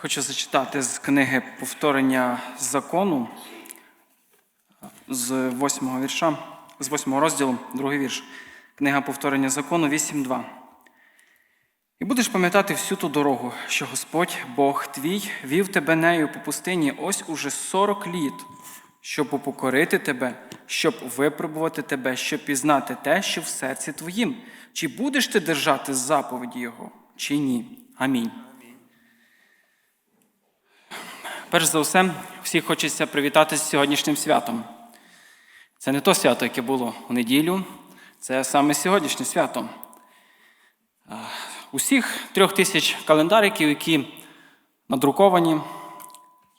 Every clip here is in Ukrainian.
Хочу зачитати з книги Повторення закону з восьмого вірша, з восьмого розділу, другий вірш. Книга Повторення закону 8.2. І будеш пам'ятати всю ту дорогу, що Господь, Бог твій, вів тебе нею по пустині ось уже сорок літ, щоб упокорити тебе, щоб випробувати тебе, щоб пізнати те, що в серці твоїм. Чи будеш ти держати заповіді Його, чи ні? Амінь. Перш за все, всіх хочеться привітати з сьогоднішнім святом. Це не то свято, яке було у неділю, це саме сьогоднішнє свято. Усіх трьох тисяч календариків, які надруковані,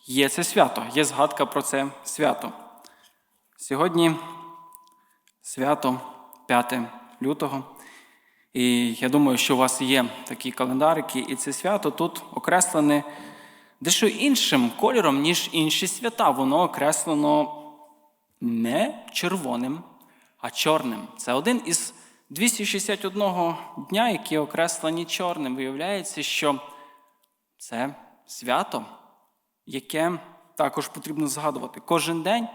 є це свято, є згадка про це свято. Сьогодні свято 5 лютого. І я думаю, що у вас є такі календарики, і це свято тут окреслене дещо іншим кольором, ніж інші свята. Воно окреслено не червоним, а чорним. Це один із 261 дня, які окреслені чорним. Виявляється, що це свято, яке також потрібно згадувати. Кожен день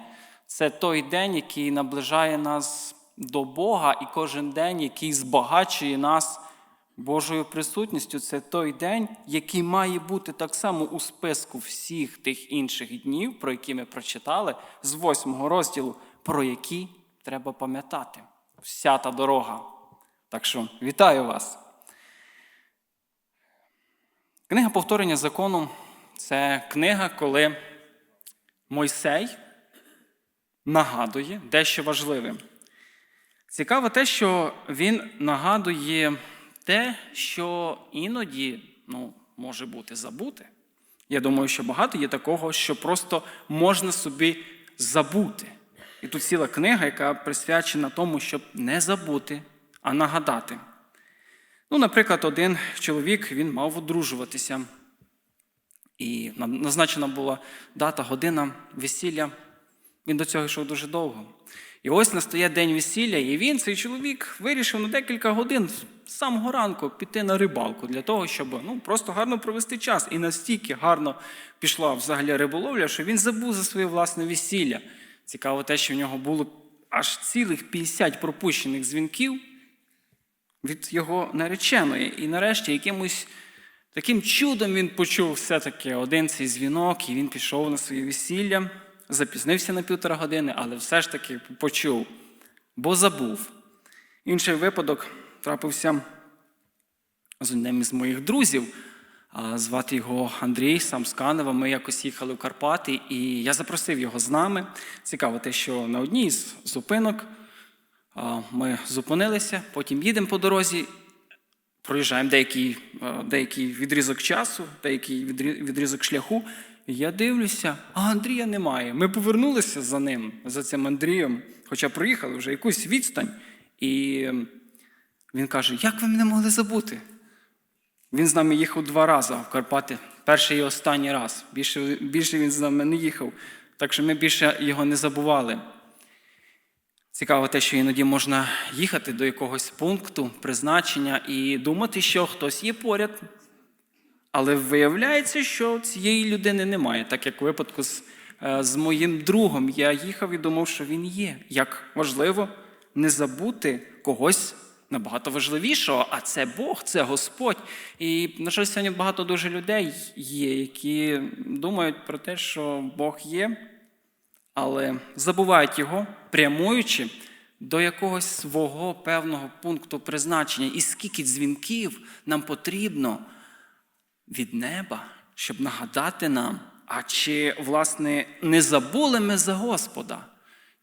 це той день, який наближає нас до Бога, і кожен день, який збагачує нас Божою присутністю. Це той день, який має бути так само у списку всіх тих інших днів, про які ми прочитали з восьмого розділу, про які треба пам'ятати. Вся та дорога. Так що вітаю вас. Книга повторення закону це книга, коли Мойсей нагадує дещо важливе. Цікаво те, що він нагадує те, що іноді ну, може бути забуте. Я думаю, що багато є такого, що просто можна собі забути. І тут ціла книга, яка присвячена тому, щоб не забути, а нагадати. Ну, наприклад, один чоловік він мав одружуватися. І назначена була дата, година весілля. Він до цього йшов дуже довго. І ось настає день весілля, і він, цей чоловік, вирішив на декілька годин з самого ранку піти на рибалку для того, щоб ну, просто гарно провести час. І настільки гарно пішла взагалі риболовля, що він забув за своє власне весілля. Цікаво те, що в нього було аж цілих 50 пропущених дзвінків від його нареченої. І нарешті якимось таким чудом він почув все-таки один цей дзвінок, і він пішов на своє весілля, запізнився на півтора години, але все ж таки почув, бо забув. Інший випадок трапився з одним із моїх друзів. Звати його Андрій, сам з Канева. Ми якось їхали в Карпати, і я запросив його з нами. Цікаво те, що на одній з зупинок ми зупинилися, потім їдемо по дорозі, проїжджаємо деякий, деякий відрізок часу, деякий відрізок шляху. Я дивлюся, а Андрія немає. Ми повернулися за ним, за цим Андрієм, хоча проїхали вже якусь відстань. І він каже: Як ви мене могли забути? Він з нами їхав два рази в Карпати, перший і останній раз. Більше, більше він з нами не їхав, так що ми більше його не забували. Цікаво те, що іноді можна їхати до якогось пункту призначення і думати, що хтось є поряд. Але виявляється, що цієї людини немає, так як випадку з, з моїм другом я їхав і думав, що він є. Як важливо не забути когось набагато важливішого, а це Бог, це Господь. І, на жаль, сьогодні багато дуже людей є, які думають про те, що Бог є, але забувають його, прямуючи до якогось свого певного пункту призначення. І скільки дзвінків нам потрібно від неба, щоб нагадати нам, а чи, власне, не забули ми за Господа?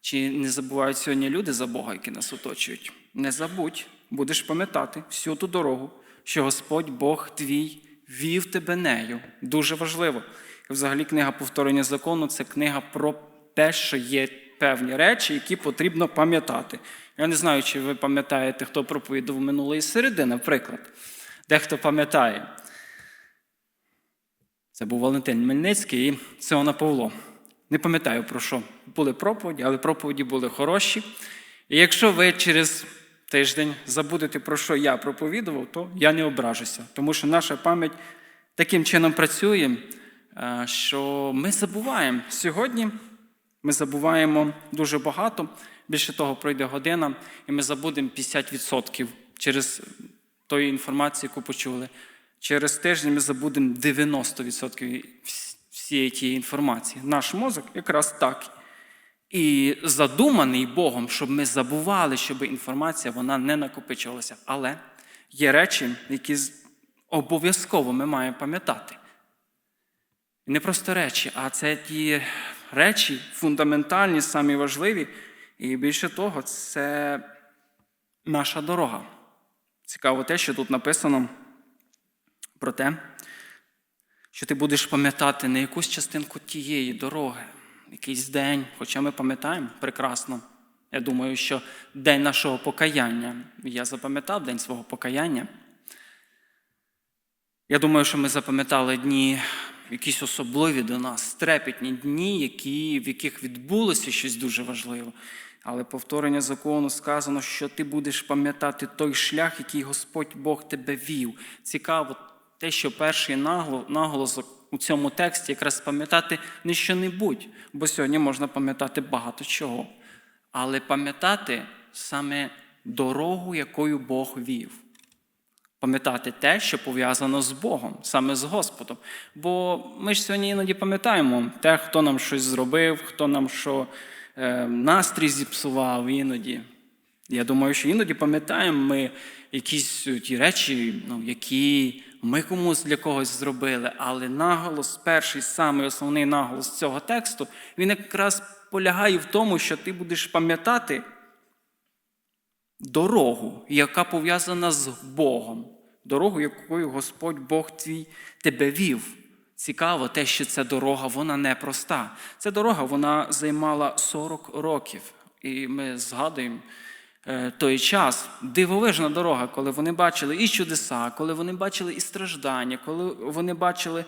Чи не забувають сьогодні люди за Бога, які нас оточують? Не забудь, будеш пам'ятати всю ту дорогу, що Господь Бог твій вів тебе нею. Дуже важливо. Взагалі, книга повторення закону це книга про те, що є певні речі, які потрібно пам'ятати. Я не знаю, чи ви пам'ятаєте, хто проповідав минулої середи, наприклад. Дехто пам'ятає. Це був Валентин Мельницький і Сеона Павло. Не пам'ятаю, про що були проповіді, але проповіді були хороші. І якщо ви через тиждень забудете, про що я проповідував, то я не ображуся, тому що наша пам'ять таким чином працює, е, що ми забуваємо сьогодні. Ми забуваємо дуже багато. Більше того, пройде година, і ми забудемо 50% через тої інформації, яку почули. Через тиждень ми забудемо 90% всієї тієї інформації. Наш мозок якраз так. І задуманий Богом, щоб ми забували, щоб інформація вона не накопичувалася. Але є речі, які обов'язково ми маємо пам'ятати. Не просто речі, а це ті речі фундаментальні, самі важливі. І більше того, це наша дорога. Цікаво те, що тут написано про те, що ти будеш пам'ятати не якусь частинку тієї дороги, якийсь день, хоча ми пам'ятаємо прекрасно. Я думаю, що день нашого покаяння. Я запам'ятав день свого покаяння. Я думаю, що ми запам'ятали дні якісь особливі до нас, трепетні дні, які, в яких відбулося щось дуже важливе. Але повторення закону сказано, що ти будеш пам'ятати той шлях, який Господь Бог тебе вів. Цікаво те, що перший наголосок у цьому тексті якраз пам'ятати не що-небудь, бо сьогодні можна пам'ятати багато чого. Але пам'ятати саме дорогу, якою Бог вів пам'ятати те, що пов'язано з Богом, саме з Господом. Бо ми ж сьогодні іноді пам'ятаємо те, хто нам щось зробив, хто нам що е, настрій зіпсував іноді. Я думаю, що іноді пам'ятаємо ми якісь ті речі, ну, які ми комусь для когось зробили, але наголос, перший самий основний наголос цього тексту, він якраз полягає в тому, що ти будеш пам'ятати дорогу, яка пов'язана з Богом, дорогу, якою Господь Бог твій тебе вів. Цікаво те, що ця дорога вона непроста. Ця дорога вона займала 40 років. І ми згадуємо той час, дивовижна дорога, коли вони бачили і чудеса, коли вони бачили і страждання, коли вони бачили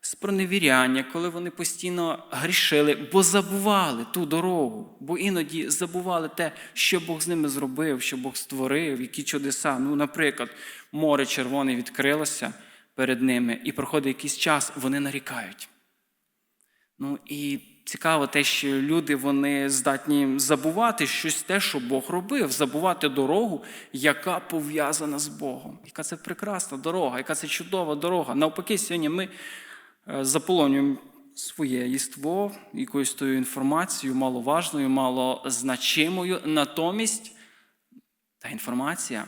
спроневіряння, коли вони постійно грішили, бо забували ту дорогу, бо іноді забували те, що Бог з ними зробив, що Бог створив, які чудеса. Ну, наприклад, море червоне відкрилося перед ними, і проходить якийсь час, вони нарікають. Ну і цікаво те, що люди вони здатні забувати щось те, що Бог робив, забувати дорогу, яка пов'язана з Богом. Яка це прекрасна дорога, яка це чудова дорога. Навпаки, сьогодні ми е, заполонюємо своє єство якоюсь тою інформацією, маловажною, малозначимою. Натомість та інформація,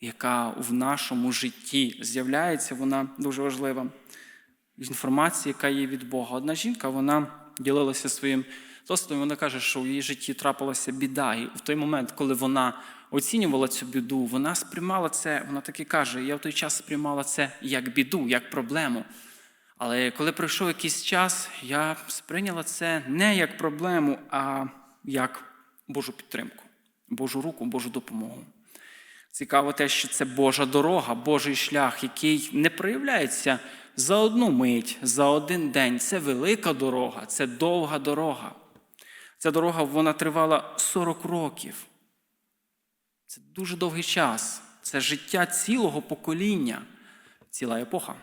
яка в нашому житті з'являється, вона дуже важлива інформації, яка є від Бога. Одна жінка вона ділилася своїм досвідом, вона каже, що в її житті трапилася біда. І в той момент, коли вона оцінювала цю біду, вона сприймала це, вона так і каже: я в той час сприймала це як біду, як проблему. Але коли пройшов якийсь час, я сприйняла це не як проблему, а як Божу підтримку, Божу руку, Божу допомогу. Цікаво те, що це Божа дорога, Божий шлях, який не проявляється за одну мить, за один день. Це велика дорога, це довга дорога. Ця дорога вона тривала 40 років. Це дуже довгий час. Це життя цілого покоління, ціла епоха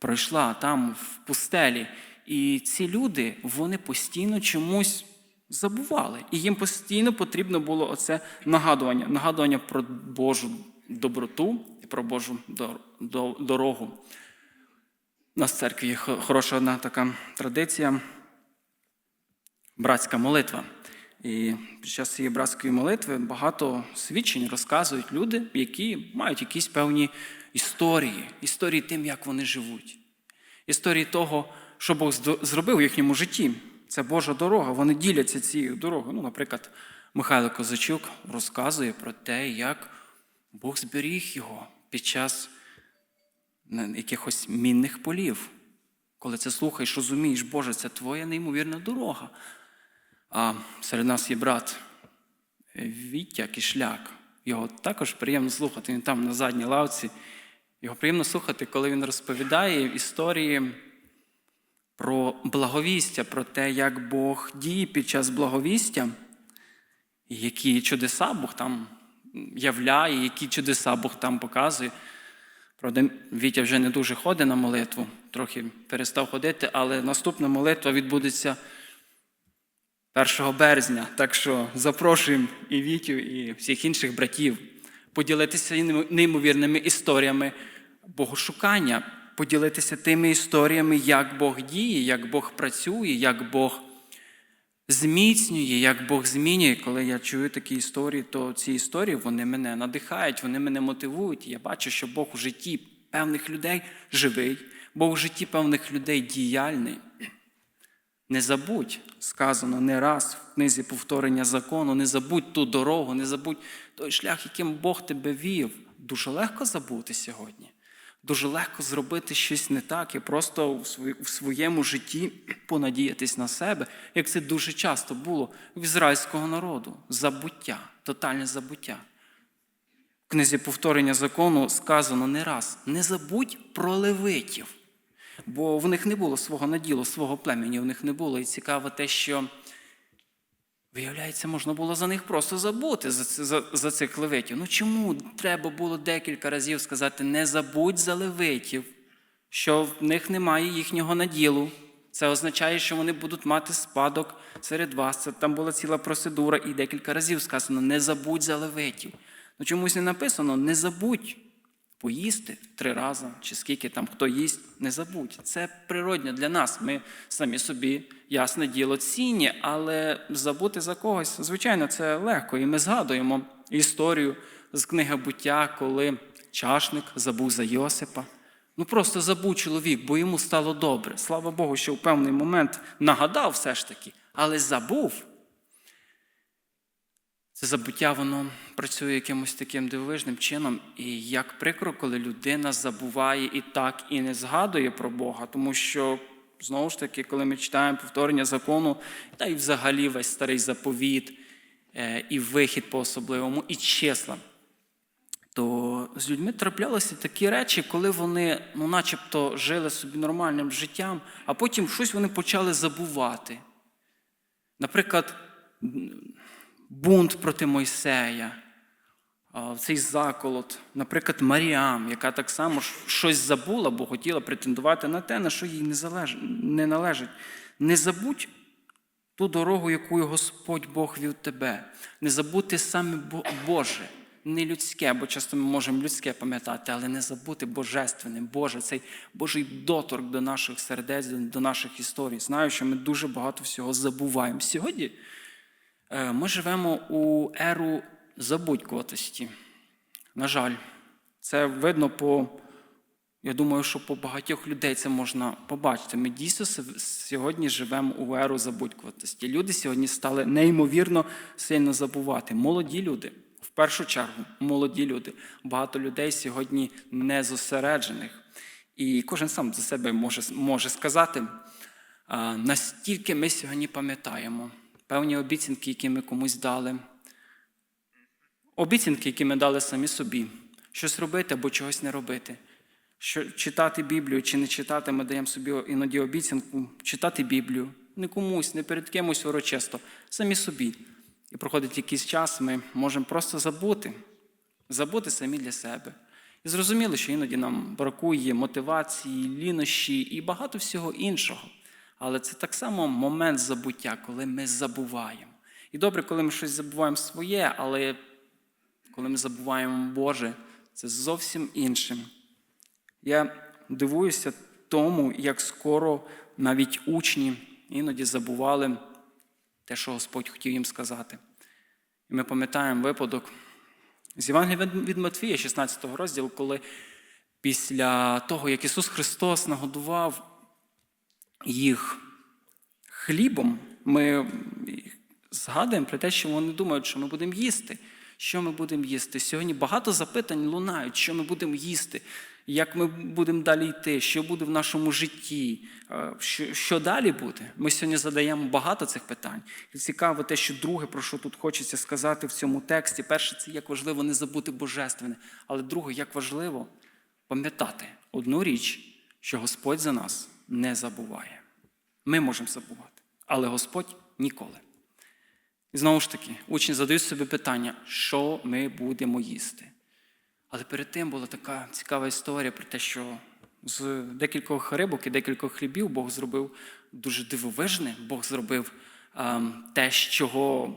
пройшла там в пустелі. І ці люди вони постійно чомусь забували. І їм постійно потрібно було оце нагадування, нагадування про Божу доброту і про Божу дорогу. У нас в церкві є хороша одна така традиція братська молитва. І під час цієї братської молитви багато свідчень розказують люди, які мають якісь певні історії, історії тим, як вони живуть, історії того, що Бог зробив у їхньому житті. Це Божа дорога. Вони діляться цією дорогою. Ну, наприклад, Михайло Козачук розказує про те, як Бог зберіг його під час якихось мінних полів. Коли це слухаєш, розумієш, Боже, це твоя неймовірна дорога. А серед нас є брат Віття Кишляк. Його також приємно слухати. Він там на задній лавці. Його приємно слухати, коли він розповідає історії про благовістя, про те, як Бог діє під час благовістя, які чудеса Бог там являє, які чудеса Бог там показує. Правда, Вітя вже не дуже ходить на молитву, трохи перестав ходити, але наступна молитва відбудеться 1 березня. Так що запрошуємо і Вітю, і всіх інших братів поділитися неймовірними історіями богошукання, поділитися тими історіями, як Бог діє, як Бог працює, як Бог зміцнює, як Бог змінює. Коли я чую такі історії, то ці історії вони мене надихають, вони мене мотивують. Я бачу, що Бог у житті певних людей живий, Бог у житті певних людей діяльний. Не забудь, сказано не раз в книзі повторення закону, не забудь ту дорогу, не забудь той шлях, яким Бог тебе вів. Дуже легко забути сьогодні. Дуже легко зробити щось не так і просто в своєму житті понадіятись на себе, як це дуже часто було в ізраїльського народу. Забуття, тотальне забуття. В книзі повторення закону сказано не раз: не забудь про левитів, бо в них не було свого наділу, свого племені, в них не було. І цікаво те, що, виявляється, можна було за них просто забути, за, за, за цих левитів. Ну чому треба було декілька разів сказати: не забудь за левитів, що в них немає їхнього наділу. Це означає, що вони будуть мати спадок серед вас. Це там була ціла процедура, і декілька разів сказано: не забудь за левитів. Ну чомусь не написано, не забудь поїсти три рази, чи скільки там хто їсть, не забудь. Це природньо для нас. Ми самі собі, ясне діло, цінні, але забути за когось, звичайно, це легко. І ми згадуємо історію з книги буття, коли чашник забув за Йосипа. Ну просто забув чоловік, бо йому стало добре. Слава Богу, що в певний момент нагадав все ж таки, але забув. Це забуття, воно працює якимось таким дивовижним чином. І як прикро, коли людина забуває і так, і не згадує про Бога, тому що, знову ж таки, коли ми читаємо повторення закону, та й взагалі весь старий заповіт, і вихід по особливому, і числа, то з людьми траплялися такі речі, коли вони, ну, начебто, жили собі нормальним життям, а потім щось вони почали забувати. Наприклад, бунт проти Мойсея, цей заколот, наприклад, Маріам, яка так само щось забула, бо хотіла претендувати на те, на що їй не, належить. Не забудь ту дорогу, якою Господь Бог вів тебе. Не забути саме Боже, не людське, бо часто ми можемо людське пам'ятати, але не забути Божественне, Боже, цей Божий доторк до наших сердець, до наших історій. Знаю, що ми дуже багато всього забуваємо. Сьогодні. Ми живемо у еру забудькуватості. На жаль, це видно по, я думаю, що по багатьох людей це можна побачити. Ми дійсно сьогодні живемо у еру забудькуватості. Люди сьогодні стали неймовірно сильно забувати. Молоді люди, в першу чергу, молоді люди. Багато людей сьогодні не зосереджених. І кожен сам за себе може, може сказати, настільки ми сьогодні пам'ятаємо певні обіцянки, які ми комусь дали. Обіцянки, які ми дали самі собі, щось робити або чогось не робити. Що Читати Біблію чи не читати, ми даємо собі іноді обіцянку читати Біблію, не комусь, не перед кимось урочисто, самі собі. І проходить якийсь час, ми можемо просто забути, забути самі для себе. І зрозуміли, що іноді нам бракує мотивації, лінощі і багато всього іншого. Але це так само момент забуття, коли ми забуваємо. І добре, коли ми щось забуваємо своє, але коли ми забуваємо Боже, це зовсім іншим. Я дивуюся тому, як скоро навіть учні іноді забували те, що Господь хотів їм сказати. І ми пам'ятаємо випадок з Євангелія від Матфія, 16 розділу, коли після того, як Ісус Христос нагодував їх хлібом, ми згадуємо про те, що вони думають, що ми будемо їсти. Що ми будемо їсти? Сьогодні багато запитань лунають, що ми будемо їсти, як ми будемо далі йти, що буде в нашому житті, що що далі буде. Ми сьогодні задаємо багато цих питань. І цікаво те, що друге, про що тут хочеться сказати в цьому тексті. Перше, це як важливо не забути Божественне. Але друге, як важливо пам'ятати одну річ, що Господь за нас не забуває. Ми можемо забувати, але Господь ніколи. І знову ж таки, учні задають собі питання, що ми будемо їсти. Але перед тим була така цікава історія про те, що з декількох рибок і декількох хлібів Бог зробив дуже дивовижне. Бог зробив ем, те, з чого,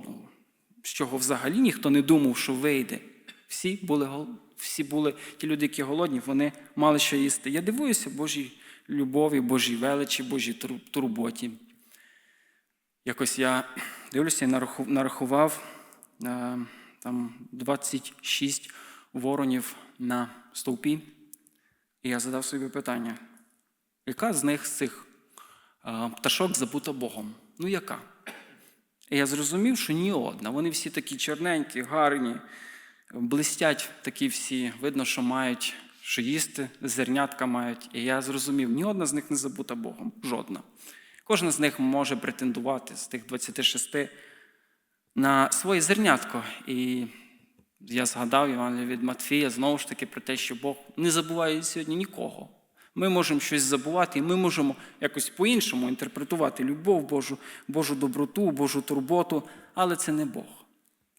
з чого взагалі ніхто не думав, що вийде. Всі були, всі були ті люди, які голодні, вони мали що їсти. Я дивуюся Божій любові, Божій величі, Божій турботі. Якось я дивлюся нарахував е, там 26 воронів на стовпі. І я задав собі питання, яка з них з цих е, пташок забута Богом? Ну яка? І я зрозумів, що ні одна. Вони всі такі чорненькі, гарні, блистять такі всі. Видно, що мають що їсти, зернятка мають. І я зрозумів, ні одна з них не забута Богом. Жодна. Кожна з них може претендувати з тих 26 на своє зернятко. І я згадав Івана від Матфія знову ж таки про те, що Бог не забуває сьогодні нікого. Ми можемо щось забувати, і ми можемо якось по-іншому інтерпретувати любов Божу, Божу доброту, Божу турботу, але це не Бог.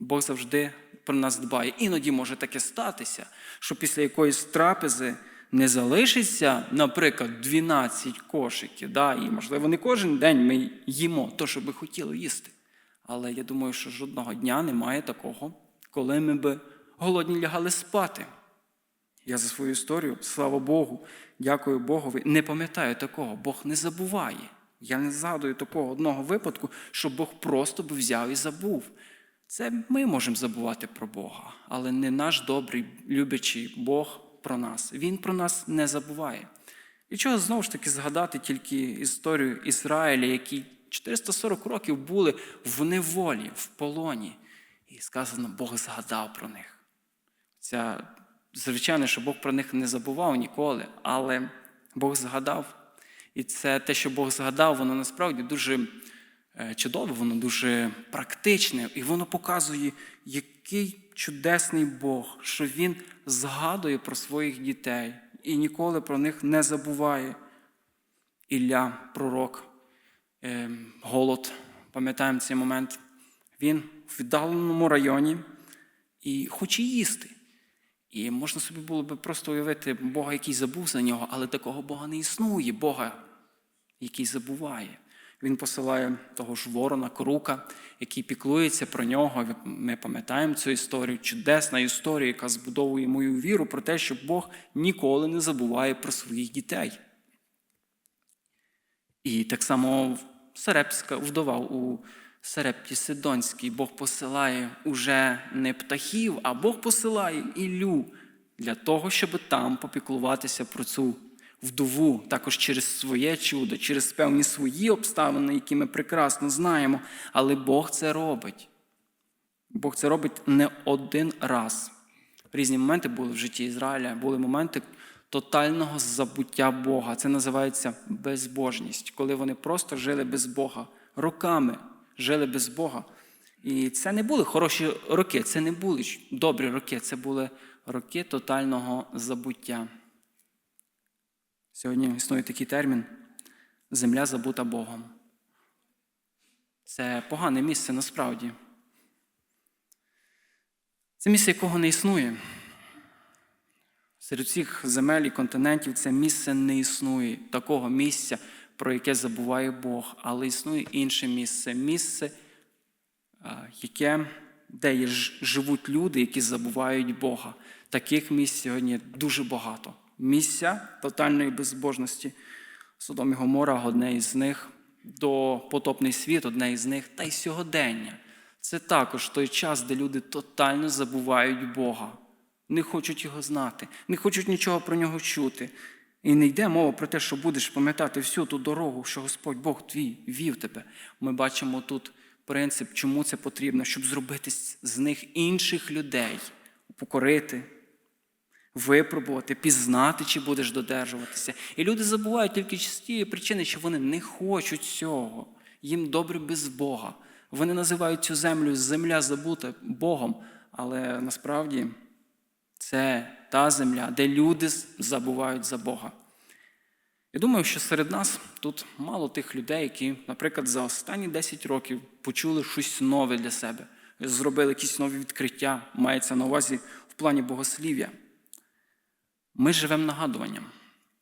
Бог завжди про нас дбає. Іноді може таке статися, що після якоїсь трапези не залишиться, наприклад, 12 кошиків. Да? І, можливо, не кожен день ми їмо то, що би хотіли їсти. Але я думаю, що жодного дня немає такого, коли ми би голодні лягали спати. Я за свою історію, слава Богу, дякую Богові, не пам'ятаю такого. Бог не забуває. Я не згадую такого одного випадку, що Бог просто би взяв і забув. Це ми можемо забувати про Бога, але не наш добрий, любячий Бог про нас. Він про нас не забуває. І чого знову ж таки згадати тільки історію Ізраїля, які 440 років були в неволі, в полоні. І сказано, Бог згадав про них. Ця, звичайно, що Бог про них не забував ніколи, але Бог згадав. І це те, що Бог згадав, воно насправді дуже чудове, воно дуже практичне, і воно показує, який чудесний Бог, що Він згадує про своїх дітей і ніколи про них не забуває. Ілля, пророк, е, голод, пам'ятаємо цей момент. Він в віддаленому районі і хоче їсти. І можна собі було би просто уявити Бога, який забув за нього, але такого Бога не існує, Бога, який забуває. Він посилає того ж ворона, крука, який піклується про нього. Ми пам'ятаємо цю історію, чудесна історія, яка збудовує мою віру про те, що Бог ніколи не забуває про своїх дітей. І так само Серепська вдова у Серепті Сидонській Бог посилає уже не птахів, а Бог посилає Іллю для того, щоб там попіклуватися про цю вдову, також через своє чудо, через певні свої обставини, які ми прекрасно знаємо. Але Бог це робить. Бог це робить не один раз. Різні моменти були в житті Ізраїля, були моменти тотального забуття Бога. Це називається безбожність, коли вони просто жили без Бога, роками жили без Бога. І це не були хороші роки, це не були добрі роки, це були роки тотального забуття. Сьогодні існує такий термін земля забута Богом. Це погане місце насправді. Це місце, якого не існує. Серед всіх земель і континентів це місце не існує, такого місця, про яке забуває Бог, але існує інше місце місце, яке, де живуть люди, які забувають Бога. Таких місць сьогодні дуже багато. Місця тотальної безбожності. Содом і Гомора одне із них, до потопний світ одне із них, та й сьогодення. Це також той час, де люди тотально забувають Бога, не хочуть його знати, не хочуть нічого про нього чути. І не йде мова про те, що будеш пам'ятати всю ту дорогу, що Господь Бог твій вів тебе. Ми бачимо тут принцип, чому це потрібно, щоб зробити з них інших людей, покорити, випробувати, пізнати, чи будеш додержуватися. І люди забувають тільки з тієї причини, що вони не хочуть цього. Їм добре без Бога. Вони називають цю землю земля забута Богом, але насправді це та земля, де люди забувають за Бога. Я думаю, що серед нас тут мало тих людей, які, наприклад, за останні 10 років почули щось нове для себе, зробили якісь нові відкриття, мається на увазі в плані богослів'я. Ми живемо нагадуванням.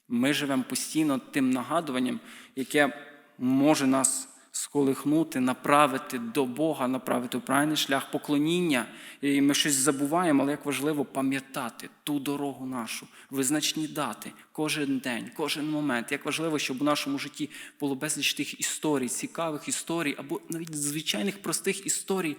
Ми живемо постійно тим нагадуванням, яке може нас сколихнути, направити до Бога, направити в правильний шлях поклоніння. І ми щось забуваємо, але як важливо пам'ятати ту дорогу нашу, визначні дати, кожен день, кожен момент. Як важливо, щоб у нашому житті було безліч тих історій, цікавих історій, або навіть звичайних простих історій,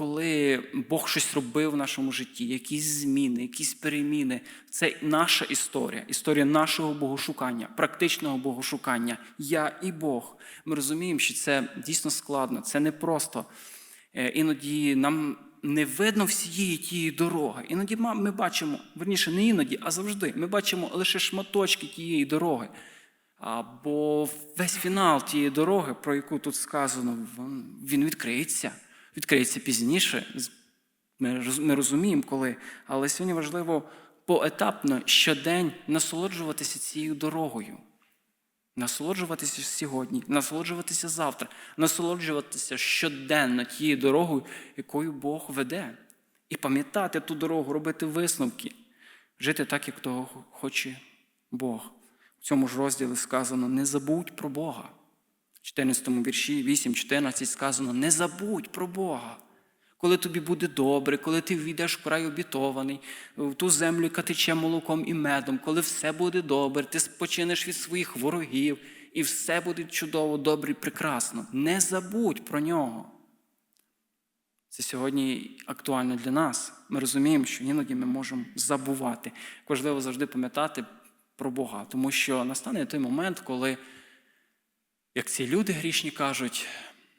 коли Бог щось робив в нашому житті, якісь зміни, якісь переміни. Це наша історія, історія нашого богошукання, практичного богошукання. Я і Бог. Ми розуміємо, що це дійсно складно, це непросто. Е, Іноді нам не видно всієї тієї дороги. Іноді ми бачимо, верніше, не іноді, а завжди. Ми бачимо лише шматочки тієї дороги. Або весь фінал тієї дороги, про яку тут сказано, він відкриється. Відкриється пізніше. Ми, роз- ми розуміємо, коли. Але сьогодні важливо поетапно щодень насолоджуватися цією дорогою. Насолоджуватися сьогодні, насолоджуватися завтра, насолоджуватися щоденно тією дорогою, якою Бог веде. І пам'ятати ту дорогу, робити висновки, жити так, як того хоче Бог. В цьому ж розділі сказано: не забудь про Бога. В 14 вірші 8-14 сказано: не забудь про Бога. Коли тобі буде добре, коли ти війдеш в край обітований, в ту землю, яка тече молоком і медом, коли все буде добре, ти спочинеш від своїх ворогів, і все буде чудово, добре і прекрасно. Не забудь про нього. Це сьогодні актуально для нас. Ми розуміємо, що іноді ми можемо забувати. Важливо завжди пам'ятати про Бога, тому що настане той момент, коли, як ці люди грішні кажуть,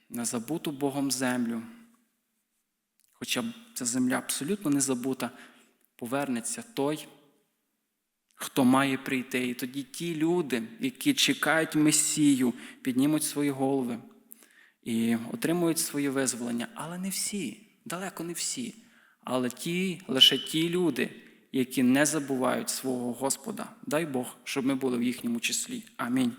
на забуту Богом землю, хоча ця земля абсолютно не забута, повернеться той, хто має прийти. І тоді ті люди, які чекають Месію, піднімуть свої голови і отримують своє визволення. Але не всі, далеко не всі. Але ті, лише ті люди, які не забувають свого Господа. Дай Бог, щоб ми були в їхньому числі. Амінь.